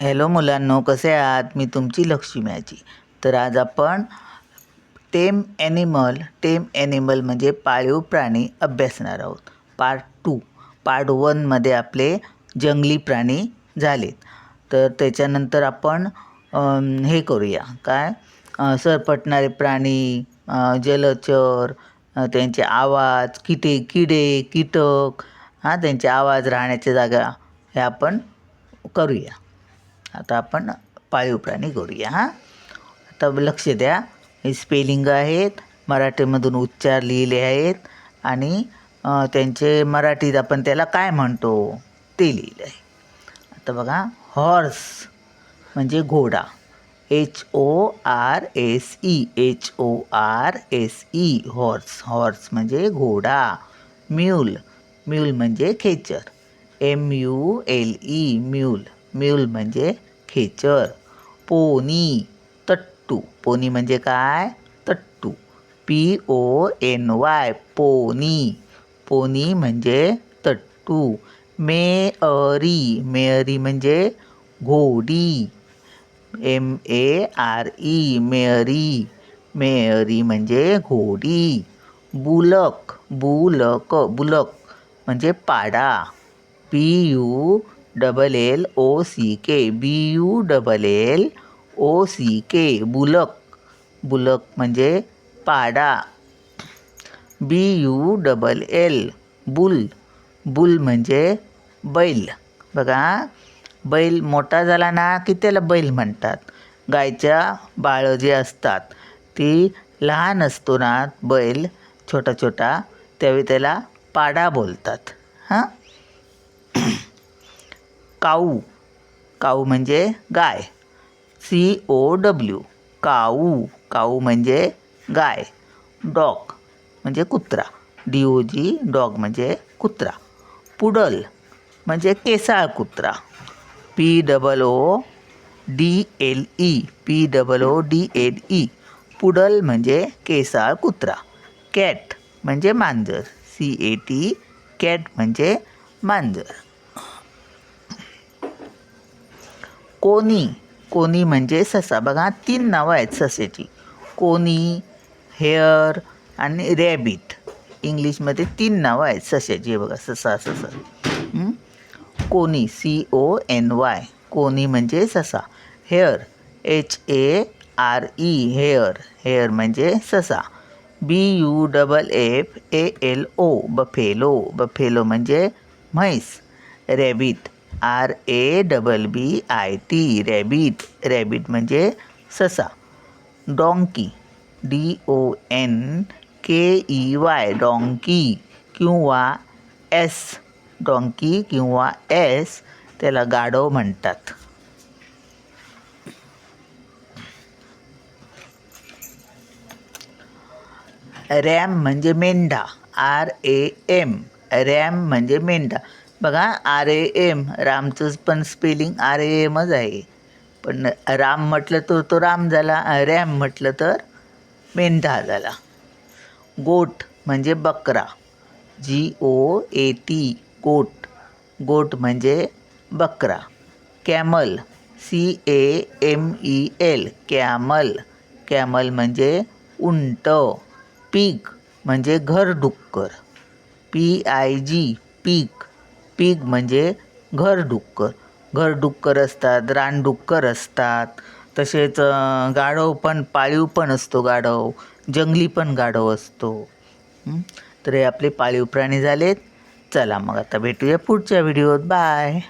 Hello मुलांनो कसे आहात? मी तुमची लक्ष्मी आजी तर आज आपण टेम ॲनिमल टेम ॲनिमल म्हणजे पाळीव प्राणी अभ्यासणार आहोत. पार्ट टू पार्ट वनमध्ये आपले जंगली प्राणी झालेत. तर त्याच्यानंतर आपण हे करूया. काय? सरपटणारे प्राणी जलचर त्यांचे आवाज किटे किडे कीटक हां त्यांचे आवाज राहण्याच्या जागा हे आपण करूया. आता आपण पाळीव प्राणी करूया हां. आता लक्ष द्या हे स्पेलिंग आहेत मराठीमधून उच्चार लिहिले आहेत आणि त्यांचे मराठीत आपण त्याला काय म्हणतो ते लिहिलं आहे आता बघा हॉर्स म्हणजे घोडा. H O R S E H O R S E horse horse म्हणजे घोडा. म्यूल म्यूल म्हणजे खेचर. M U L E mule mule म्हणजे खेचर. पोनी तट्टू. पोनी म्हणजे काय? तट्टू. P O N Y pony. Pony म्हणजे तट्टू. मेअरी. मेअरी म्हणजे घोडी. M A R E mare. Mare म्हणजे घोडी. बुलक. बुलक बुलक म्हणजे पाडा. P U double L O C K B U double L O C K bullock bullock म्हणजे पाडा. B U double L bull bull म्हणजे बैल. बघा बैल मोठा झाला ना की त्याला बैल म्हणतात. गायच्या बाळं जे असतात ती लहान असतो ना बैल छोटा छोटा त्यावेळी त्याला पाडा बोलतात. हां? काऊ. काऊ म्हणजे गाय. सी ओ डब्ल्यू काऊ. काऊ म्हणजे गाय. डॉग म्हणजे कुत्रा. डी ओ जी डॉग म्हणजे कुत्रा. पुडल म्हणजे केसाळ कुत्रा. P double O D L E P double O D L E poodle म्हणजे केसाळ कुत्रा. कॅट म्हणजे मांजर. सी ए टी कॅट म्हणजे मांजर. कोनी कोनी म्हणजे ससा. बघा तीन नावं आहेत ससेची. कोनी हेअर आणि रॅबिट. इंग्लिशमध्ये तीन नावं आहेत सशाची बघा ससा ससा. कोनी सी ओ एन वाय. कोनी म्हणजे ससा. Hare H A R E hare. Hare म्हणजे ससा. B U double F A L O buffalo. Buffalo म्हणजे म्हैस. Rabbit. R A double B I T rabbit rabbit म्हणजे ससा. Donkey D O N K E Y donkey किंवा ass donkey किंवा ass त्याला गाढव म्हणतात. रॅम म्हणजे मेंढा. आर ए एम रॅम म्हणजे मेंढा. बघा आर ए एम रामचं पण स्पेलिंग आर ए एमच आहे. पण राम म्हटलं तर तो राम झाला रॅम म्हटलं तर मेंढा झाला. गोट म्हणजे बकरा. जी ओ ए टी गोट. गोट म्हणजे बकरा. Camel C A M E L camel. Camel म्हणजे उंट. पीक म्हणजे घर डुक्कर पी आय जी पीक. पीक म्हणजे घरडुक्कर घरडुक्कर असतात रानडुक्कर असतात. तसेच गाढव पण पाळीव पण असतो गाढव. जंगली पण गाढव असतो. तर हे आपले पाळीव प्राणी झालेत. चला मग आता भेटूया पुढच्या व्हिडिओत. बाय!